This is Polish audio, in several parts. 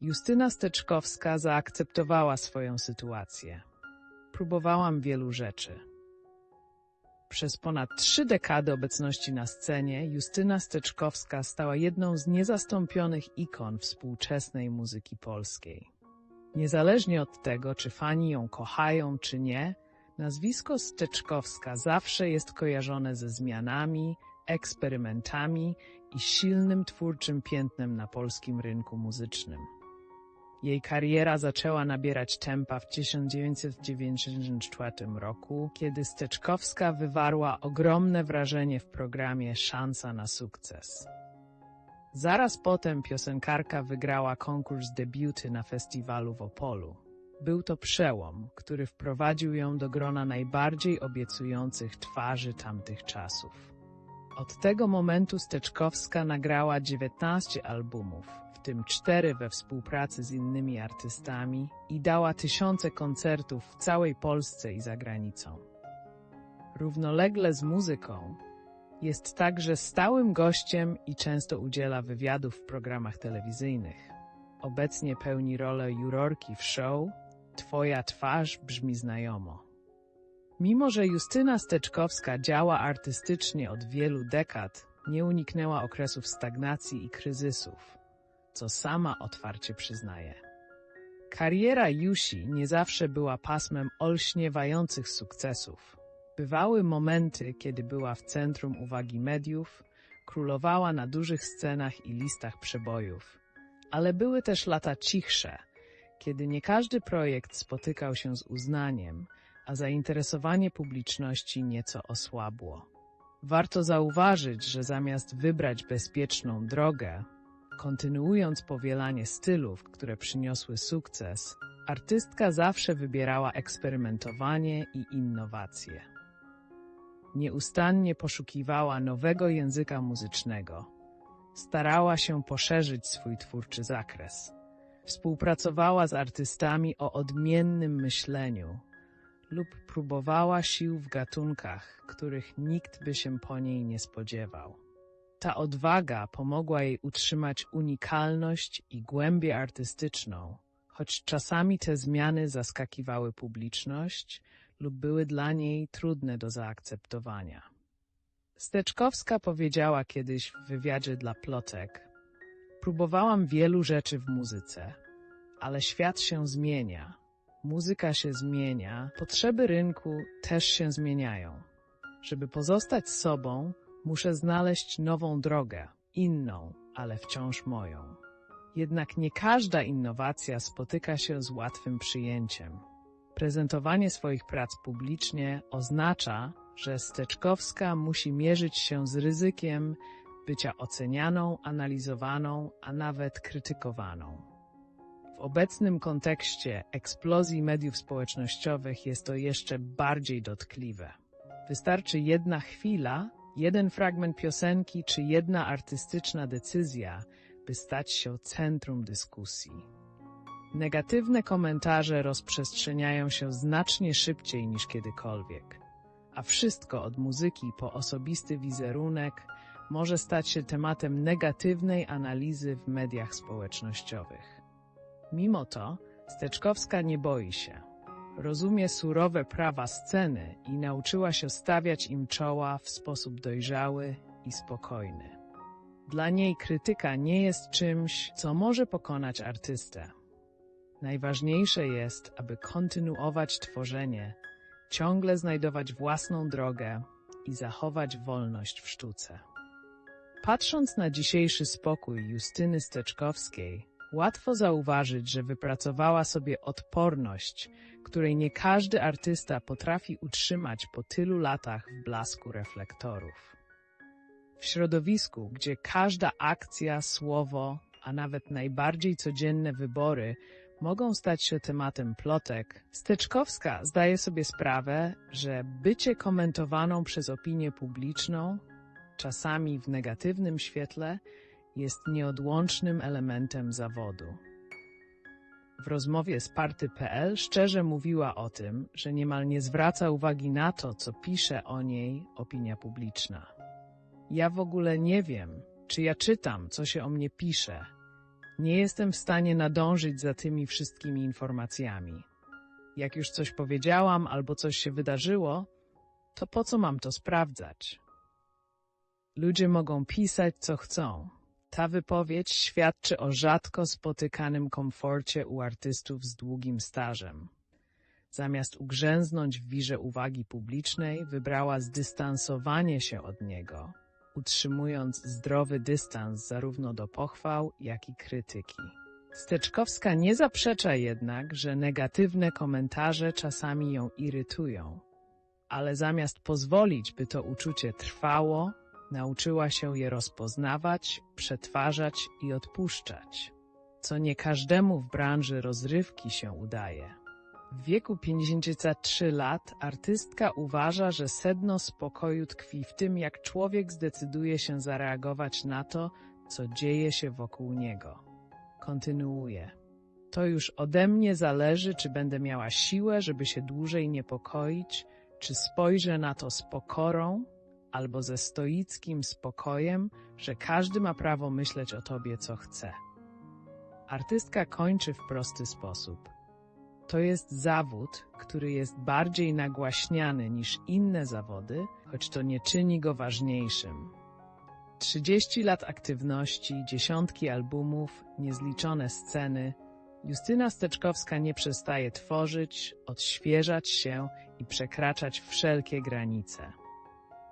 Justyna Steczkowska zaakceptowała swoją sytuację. Próbowałam wielu rzeczy. Przez ponad trzy dekady obecności na scenie Justyna Steczkowska stała jedną z niezastąpionych ikon współczesnej muzyki polskiej. Niezależnie od tego, czy fani ją kochają, czy nie, nazwisko Steczkowska zawsze jest kojarzone ze zmianami, eksperymentami i silnym twórczym piętnem na polskim rynku muzycznym. Jej kariera zaczęła nabierać tempa w 1994 roku, kiedy Steczkowska wywarła ogromne wrażenie w programie Szansa na sukces. Zaraz potem piosenkarka wygrała konkurs debiuty na festiwalu w Opolu. Był to przełom, który wprowadził ją do grona najbardziej obiecujących twarzy tamtych czasów. Od tego momentu Steczkowska nagrała 19 albumów, w tym cztery we współpracy z innymi artystami i dała tysiące koncertów w całej Polsce i za granicą. Równolegle z muzyką jest także stałym gościem i często udziela wywiadów w programach telewizyjnych. Obecnie pełni rolę jurorki w show Twoja twarz brzmi znajomo. Mimo, że Justyna Steczkowska działa artystycznie od wielu dekad, nie uniknęła okresów stagnacji i kryzysów, co sama otwarcie przyznaje. Kariera Jusi nie zawsze była pasmem olśniewających sukcesów. Bywały momenty, kiedy była w centrum uwagi mediów, królowała na dużych scenach i listach przebojów, ale były też lata cichsze, kiedy nie każdy projekt spotykał się z uznaniem, a zainteresowanie publiczności nieco osłabło. Warto zauważyć, że zamiast wybrać bezpieczną drogę, kontynuując powielanie stylów, które przyniosły sukces, artystka zawsze wybierała eksperymentowanie i innowacje. Nieustannie poszukiwała nowego języka muzycznego. Starała się poszerzyć swój twórczy zakres. Współpracowała z artystami o odmiennym myśleniu lub próbowała sił w gatunkach, których nikt by się po niej nie spodziewał. Ta odwaga pomogła jej utrzymać unikalność i głębię artystyczną, choć czasami te zmiany zaskakiwały publiczność lub były dla niej trudne do zaakceptowania. Steczkowska powiedziała kiedyś w wywiadzie dla Plotek: Próbowałam wielu rzeczy w muzyce, ale świat się zmienia. Muzyka się zmienia, potrzeby rynku też się zmieniają. Żeby pozostać sobą, muszę znaleźć nową drogę, inną, ale wciąż moją. Jednak nie każda innowacja spotyka się z łatwym przyjęciem. Prezentowanie swoich prac publicznie oznacza, że Steczkowska musi mierzyć się z ryzykiem bycia ocenianą, analizowaną, a nawet krytykowaną. W obecnym kontekście eksplozji mediów społecznościowych jest to jeszcze bardziej dotkliwe. Wystarczy jedna chwila, jeden fragment piosenki czy jedna artystyczna decyzja, by stać się centrum dyskusji. Negatywne komentarze rozprzestrzeniają się znacznie szybciej niż kiedykolwiek, a wszystko od muzyki po osobisty wizerunek może stać się tematem negatywnej analizy w mediach społecznościowych. Mimo to Steczkowska nie boi się. Rozumie surowe prawa sceny i nauczyła się stawiać im czoła w sposób dojrzały i spokojny. Dla niej krytyka nie jest czymś, co może pokonać artystę. Najważniejsze jest, aby kontynuować tworzenie, ciągle znajdować własną drogę i zachować wolność w sztuce. Patrząc na dzisiejszy spokój Justyny Steczkowskiej, łatwo zauważyć, że wypracowała sobie odporność, której nie każdy artysta potrafi utrzymać po tylu latach w blasku reflektorów. W środowisku, gdzie każda akcja, słowo, a nawet najbardziej codzienne wybory mogą stać się tematem plotek, Steczkowska zdaje sobie sprawę, że bycie komentowaną przez opinię publiczną, czasami w negatywnym świetle, jest nieodłącznym elementem zawodu. W rozmowie z Party.pl szczerze mówiła o tym, że niemal nie zwraca uwagi na to, co pisze o niej opinia publiczna. Ja w ogóle nie wiem, czy ja czytam, co się o mnie pisze. Nie jestem w stanie nadążyć za tymi wszystkimi informacjami. Jak już coś powiedziałam albo coś się wydarzyło, to po co mam to sprawdzać? Ludzie mogą pisać, co chcą. Ta wypowiedź świadczy o rzadko spotykanym komforcie u artystów z długim stażem. Zamiast ugrzęznąć w wirze uwagi publicznej, wybrała zdystansowanie się od niego, utrzymując zdrowy dystans zarówno do pochwał, jak i krytyki. Steczkowska nie zaprzecza jednak, że negatywne komentarze czasami ją irytują, ale zamiast pozwolić, by to uczucie trwało, nauczyła się je rozpoznawać, przetwarzać i odpuszczać, co nie każdemu w branży rozrywki się udaje. W wieku 53 lat artystka uważa, że sedno spokoju tkwi w tym, jak człowiek zdecyduje się zareagować na to, co dzieje się wokół niego. Kontynuuje. To już ode mnie zależy, czy będę miała siłę, żeby się dłużej niepokoić, czy spojrzę na to z pokorą, albo ze stoickim spokojem, że każdy ma prawo myśleć o tobie, co chce. Artystka kończy w prosty sposób. To jest zawód, który jest bardziej nagłaśniany niż inne zawody, choć to nie czyni go ważniejszym. 30 lat aktywności, dziesiątki albumów, niezliczone sceny. Justyna Steczkowska nie przestaje tworzyć, odświeżać się i przekraczać wszelkie granice.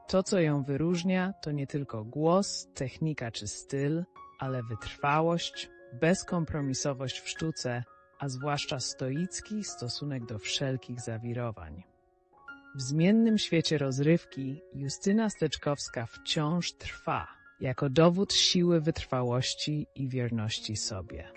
To, co ją wyróżnia, to nie tylko głos, technika czy styl, ale wytrwałość, bezkompromisowość w sztuce, a zwłaszcza stoicki stosunek do wszelkich zawirowań. W zmiennym świecie rozrywki Justyna Steczkowska wciąż trwa, jako dowód siły wytrwałości i wierności sobie.